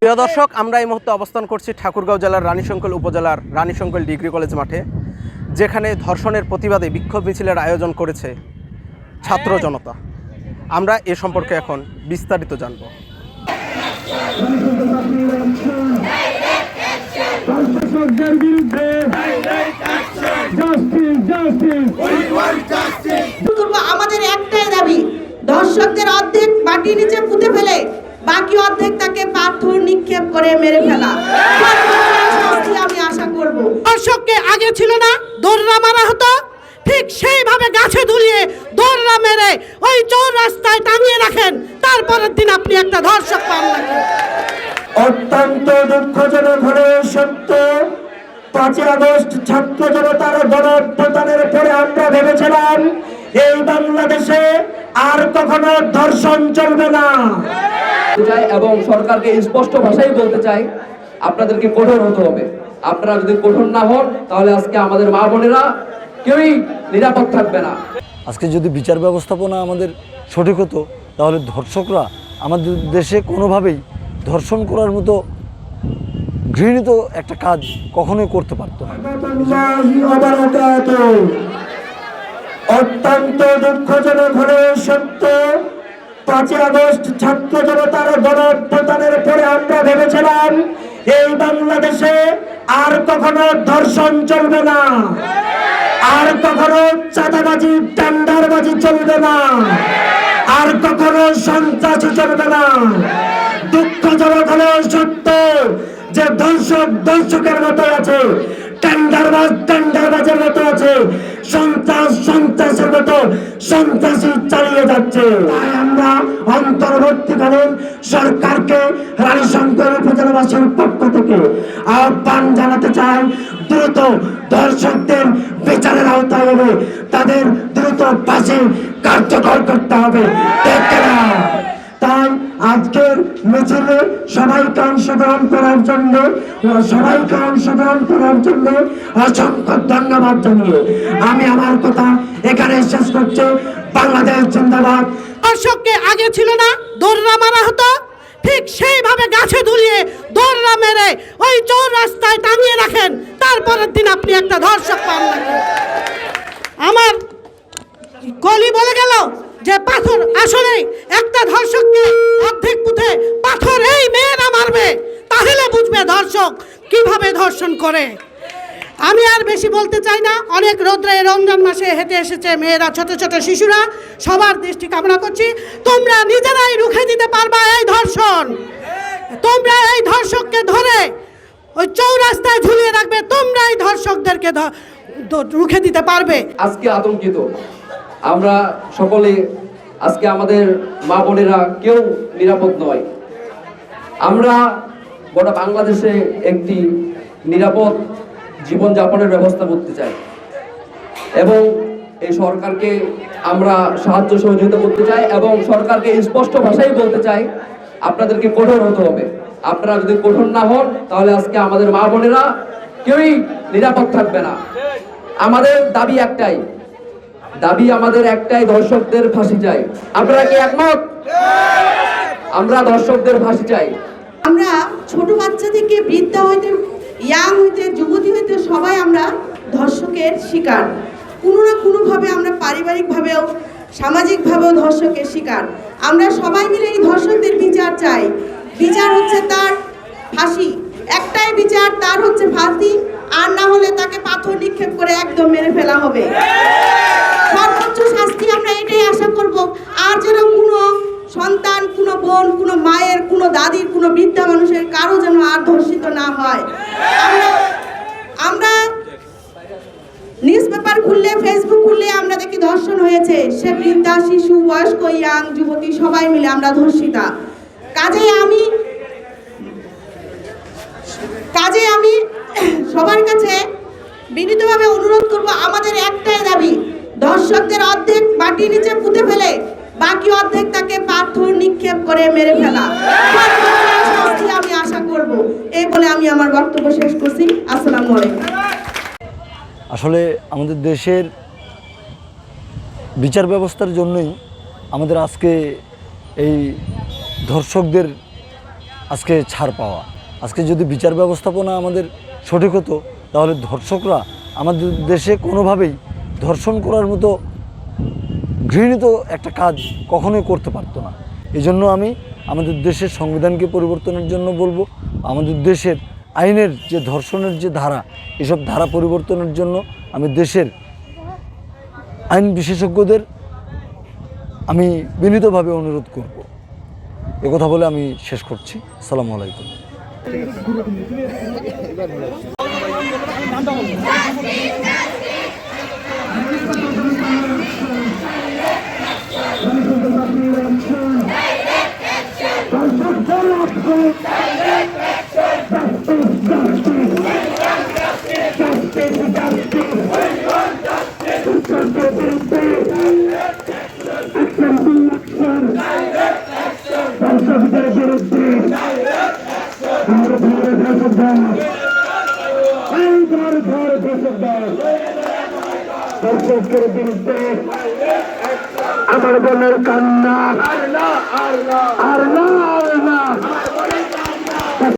প্রিয় দর্শক, আমরা এই মুহূর্তে অবস্থান করছি ঠাকুরগাঁও জেলার রানীশঙ্কল উপজেলার রানীশঙ্কল ডিগ্রি কলেজ মাঠে, যেখানে ধর্ষণের প্রতিবাদে বিক্ষোভ মিছিলের আয়োজন করেছে ছাত্র জনতা। আমরা এ সম্পর্কে এখন বিস্তারিত জানব। আমাদের একটাই দাবি দর্শকদের মাটির নিচে পুঁতে ফেলে বাকি অর্ধেক তাকে পাথর নিক্ষেপ করে মেরে ফেলা। আমি আশা করব। দর্শককে আগে ছিল না দৌড়া মারা হতো। ঠিক সেইভাবে গাছে ঝুলিয়ে দৌড়া মেরে ওই চৌর রাস্তায় টাঙিয়ে রাখেন। তারপরের দিন আপনি একটা ধর্ষক পান না। অত্যন্ত দুঃখজনক হলে সত্য পাঁচই আগস্ট ছাত্র জনতার গণঅভ্যুত্থানের পরে আমরা ভেবেছিলাম এই বাংলাদেশে আর কখনো ধর্ষণ চলবে না। চাই এবং সরকারকে স্পষ্ট ভাষায় বলতে চাই আপনাদেরকে কঠোর হতে হবে। আপনারা যদি কঠোর না হন তাহলে আজকে আমাদের মা বোনেরা কেউই নিরাপদ থাকবে না। আজকে যদি বিচার ব্যবস্থাপনা আমাদের সঠিক হতো তাহলে ধর্ষকরা আমাদের দেশে কোনোভাবেই ধর্ষণ করার মতো ঘৃণিত একটা কাজ কখনোই করতে পারতো না। অত্যন্ত দুঃখজনক হলে সত্য, পাঁচই আগস্ট ছাত্র জনতার গণঅভ্যুত্থানের পরে আমরা ভেবেছিলাম এই বাংলাদেশে আর কখনো ধর্ষণ চলবে না। আর কখনো চাঁদাবাজি, টেন্ডারবাজি চলবে না। আর কখনো সন্ত্রাসী চলবে না। দুঃখজনক হলে সত্য যে দর্শক, দর্শকের মতো আছে। টেন্ডারবাজ মতো আছে। সন্ত্রাস, সন্ত্রাসের মতো। সন্ত্রাসী চালিয়ে যাচ্ছে। তাই আমরা অন্তর্বর্তীকালীন সরকারকে রানীশঙ্কর উপজেলাবাসীর পক্ষ থেকে আহ্বান জানাতে চাই। দ্রুত দর্শকদের বিচারের আওতায় এনে তাদের দ্রুত পাশে কার্যকর করতে হবে। আজকের মিছিলে সবাইকে অংশগ্রহণ করার জন্য সবাইকে অংশগ্রহণ করার জন্য অসংখ্য ধন্যবাদ জানিয়ে আমি আমার কথা এখানে শেষ করছি। বাংলাদেশ জিন্দাবাদ। অশোককে আগে ছিল না দৌড়া মারা হতো। ঠিক সেইভাবে গাছে ঝুলিয়ে দৌড়া মেরে ওই চৌর রাস্তায় টাঙিয়ে রাখেন। তারপরের দিন আপনি একটা ধর্ষক পান আমার কলি বলে গেল যে পাথর আসলে একটা ধর্ষককে অর্ধেক পুঁথে পাথর এই মেয়েরা মারবে, তাহলে বুঝবে ধর্ষক কীভাবে ধর্ষণ করে। আমি আর বেশি বলতে চাই না, অনেক রৌদ্রে রমজান মাসে হেঁটে এসেছে মেয়েরা, ছোট ছোট শিশুরা, সবার দৃষ্টি কামনা করছি, তোমরা নিজেরাই রুখে দিতে পারবা এই ধর্ষণ। তোমরা এই ধর্ষককে ধরে ওই চৌরাস্তায় ঝুলিয়ে রাখবে তোমরা এই ধর্ষকদেরকে রুখে দিতে পারবে। আজকে আতঙ্কিত। আমরা সকলে আজকে আমাদের মা বোনেরা কেউ নিরাপদ নয়। আমরা গোটা বাংলাদেশে একটি নিরাপদ জীবনযাপনের ব্যবস্থা করতে চাই এবং এই সরকারকে আমরা সাহায্য সহযোগিতা করতে চাই এবং সরকারকে স্পষ্ট ভাষায় বলতে চাই, আপনাদেরকে কঠোর হতে হবে। আপনারা যদি কঠোর না হন, তাহলে আজকে আমাদের মা বোনেরা কেউই নিরাপদ থাকবে না। আমাদের দাবি একটাই দাবি আমাদের একটাই, দর্শকদের ফাঁসি চাই। আপনারা কি একমত? আমরা দর্শকদের ফাঁসি চাই। আমরা ছোট বাচ্চা থেকে বৃদ্ধা হইতে ইয়াং হইতে, যুবতী হইতে সবাই আমরা ধর্ষকের শিকার। কোনো না কোনোভাবে আমরা পারিবারিকভাবেও, সামাজিকভাবেও ধর্ষকের শিকার। আমরা সবাই মিলে এই ধর্ষকদের বিচার চাই। বিচার হচ্ছে তার ফাঁসি। একটাই বিচার, তার হচ্ছে ফাঁসি। আর না হলে তাকে পাথর নিক্ষেপ করে একদম মেরে ফেলা হবে সর্বোচ্চ শাস্তি আমরা এটাই আশা করব আর যেন কোনো সন্তান কোনো বোন, কোনো মায়ের, কোনো দাদির, কোনো বৃদ্ধা মানুষের কারও যেন আর ধর্ষিত না হয়। আমরা নিউজ পেপার খুললে ফেসবুক খুললে আমরা দেখি ধর্ষণ হয়েছে। সে বৃদ্ধা, শিশু, বয়স্ক ইয়াং যুবতী, সবাই মিলে আমরা ধর্ষিতা। কাজেই আমি, কাজে আমি সবার কাছে বিনীতভাবে অনুরোধ করব, আমাদের একটাই দাবি দর্শকদের অর্ধেক মাটির নিচে পুঁতে ফেলে, বাকি অর্ধেক করে মেরে ফেলা। আমি আশা করব। এই বলে আমি আমার বক্তব্য শেষ করছি। আসসালামু আসলে আমাদের দেশের বিচার ব্যবস্থার জন্যই আমাদের আজকে এই ধর্ষকদের আজকে ছাড় পাওয়া। আজকে যদি বিচার ব্যবস্থাপনা আমাদের সঠিক হতো, তাহলে ধর্ষকরা আমাদের দেশে কোনোভাবেই ধর্ষণ করার মতো ঘৃণিত একটা কাজ কখনোই করতে পারতো না। এই জন্য আমি আমাদের দেশের সংবিধানকে পরিবর্তনের জন্য বলব, আমাদের দেশের আইনের যে ধর্ষণের যে ধারা, এসব ধারা পরিবর্তনের জন্য আমি দেশের আইন বিশেষজ্ঞদের আমি বিনীতভাবে অনুরোধ করব। কথা বলে আমি শেষ করছি। আসসালামু আলাইকুম। আমার বোনের কান্না। আর না আর না।